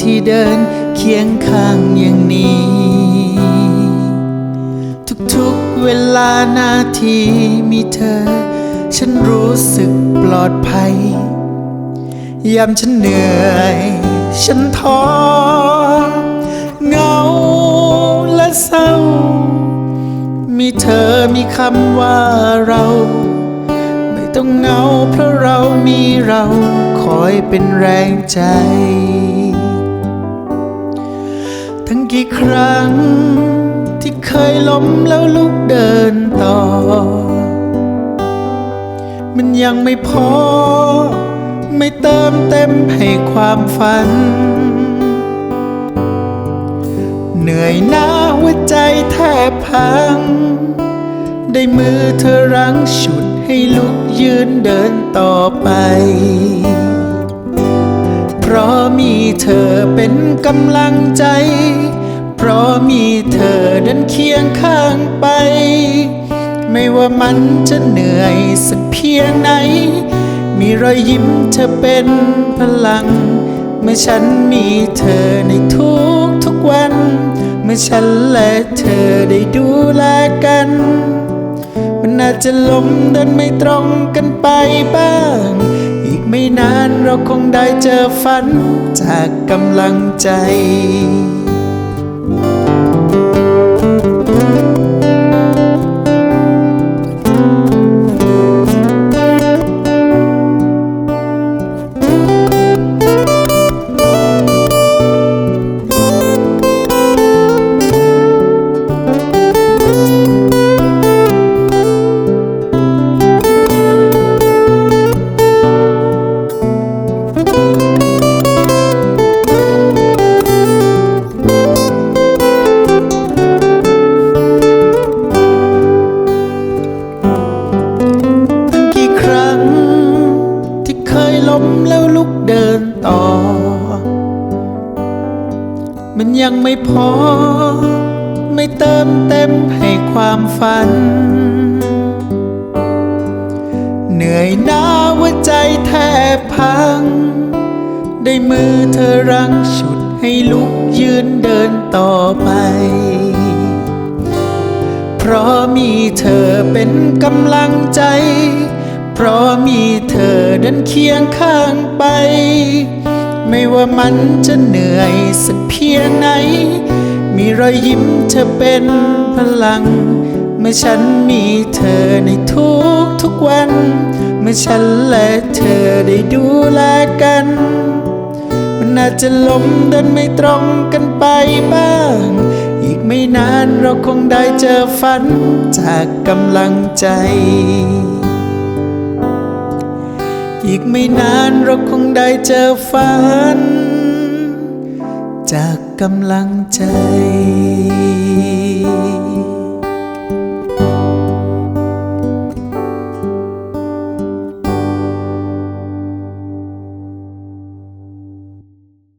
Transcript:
ที่เดินเคียงข้างอย่างนี้ ทุกๆเวลานาทีมีเธอ ฉันรู้สึกปลอดภัย ยามฉันเหนื่อย ฉันท้อเหงาและเศร้า มีเธอมีคำว่าเราไม่ต้องเหงาเพราะเรามีเราคอยเป็นแรงใจ ทั้งกี่ครั้ง ที่เคยล้มแล้วลุกเดินต่อ มันยังไม่พอ ไม่เติมเต็มให้ความฝัน เหนื่อยหน้าหัวใจแทบพัง ได้มือเธอรั้งฉุดให้ลุกยืนเดินต่อไป เธอเป็นกำลังใจ เพราะมีเธอเดินเคียงข้างไป ไม่ว่ามันจะเหนื่อยสักเพียงไหน มีรอยยิ้มเธอเป็นพลัง เมื่อฉันมีเธอในทุกทุกวัน เมื่อฉันและเธอได้ดูแลกัน มันอาจจะล้มเดินไม่ตรงกันไปบ้าง ไม่นานเราคงได้เจอฝันจากกำลังใจ ล้มแล้วลุกเดินต่อ มันยังไม่พอ ไม่เติมเต็มให้ความฝัน เหนื่อยหน้าหัวใจแทบพัง ได้มือเธอรั้งฉุดให้ลุกยืนเดินต่อไป เพราะมีเธอเป็นกำลังใจ เพราะมีเธอเดินเคียงข้างไป ไม่ว่ามันจะเหนื่อยสักเพียงไหน มีรอยยิ้มเธอเป็นพลัง เมื่อฉันมีเธอในทุกทุกวัน เมื่อฉันและเธอได้ดูแลกัน มันอาจจะล้มเดินไม่ตรงกันไปบ้าง อีกไม่นานเราคงได้เจอฝันจากกำลังใจ อีกไม่นานเราคงได้เจอฝัน จากกำลังใจ